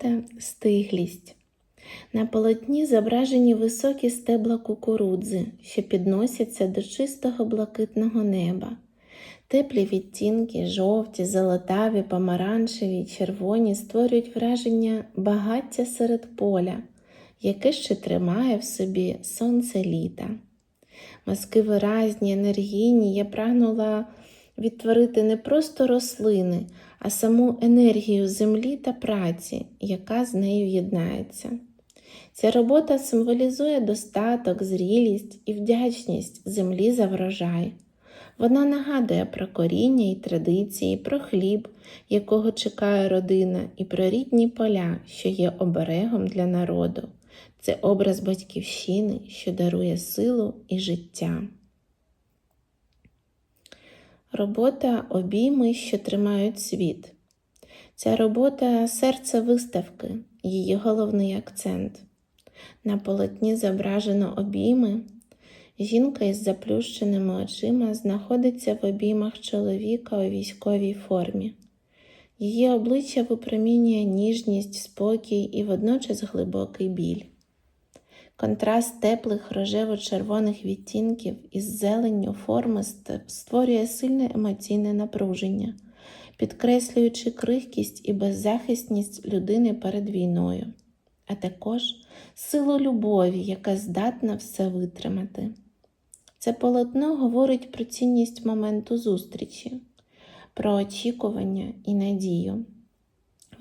та стиглість. На полотні зображені високі стебла кукурудзи, що підносяться до чистого блакитного неба. Теплі відтінки, жовті, золотаві, помаранчеві, червоні створюють враження багаття серед поля, яке ще тримає в собі сонце літа. Мазки виразні, енергійні, я прагнула відтворити не просто рослини, а саму енергію землі та праці, яка з нею єднається. Ця робота символізує достаток, зрілість і вдячність землі за врожай. Вона нагадує про коріння і традиції, про хліб, якого чекає родина, і про рідні поля, що є оберегом для народу. Це образ батьківщини, що дарує силу і життя. Робота обійми, що тримають світ. Ця робота серце виставки, її головний акцент. На полотні зображено обійми. Жінка із заплющеними очима знаходиться в обіймах чоловіка у військовій формі. Її обличчя випромінює ніжність, спокій і водночас глибокий біль. Контраст теплих рожево-червоних відтінків із зеленню форми створює сильне емоційне напруження, підкреслюючи крихкість і беззахисність людини перед війною, а також силу любові, яка здатна все витримати. Це полотно говорить про цінність моменту зустрічі, про очікування і надію.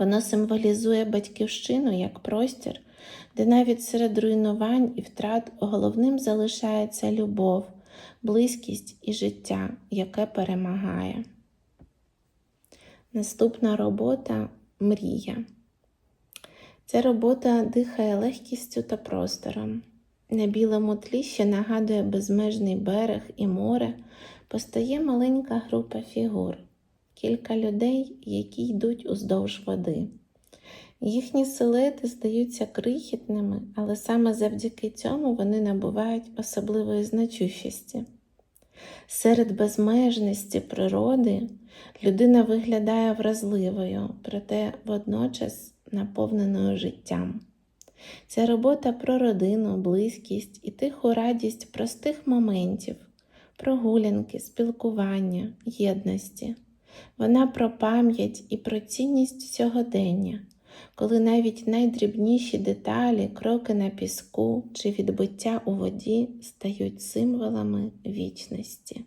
Воно символізує батьківщину як простір, де навіть серед руйнувань і втрат головним залишається любов, близькість і життя, яке перемагає. Наступна робота мрія. Ця робота дихає легкістю та простором. На білому тлі, що нагадує безмежний берег і море, постає маленька група фігур, кілька людей, які йдуть уздовж води. Їхні силуети здаються крихітними, але саме завдяки цьому вони набувають особливої значущості. Серед безмежності природи людина виглядає вразливою, проте водночас наповненою життям. Ця робота про родину, близькість і тиху радість простих моментів, прогулянки, спілкування, єдності. Вона про пам'ять і про цінність сьогодення, коли навіть найдрібніші деталі, кроки на піску чи відбиття у воді стають символами вічності.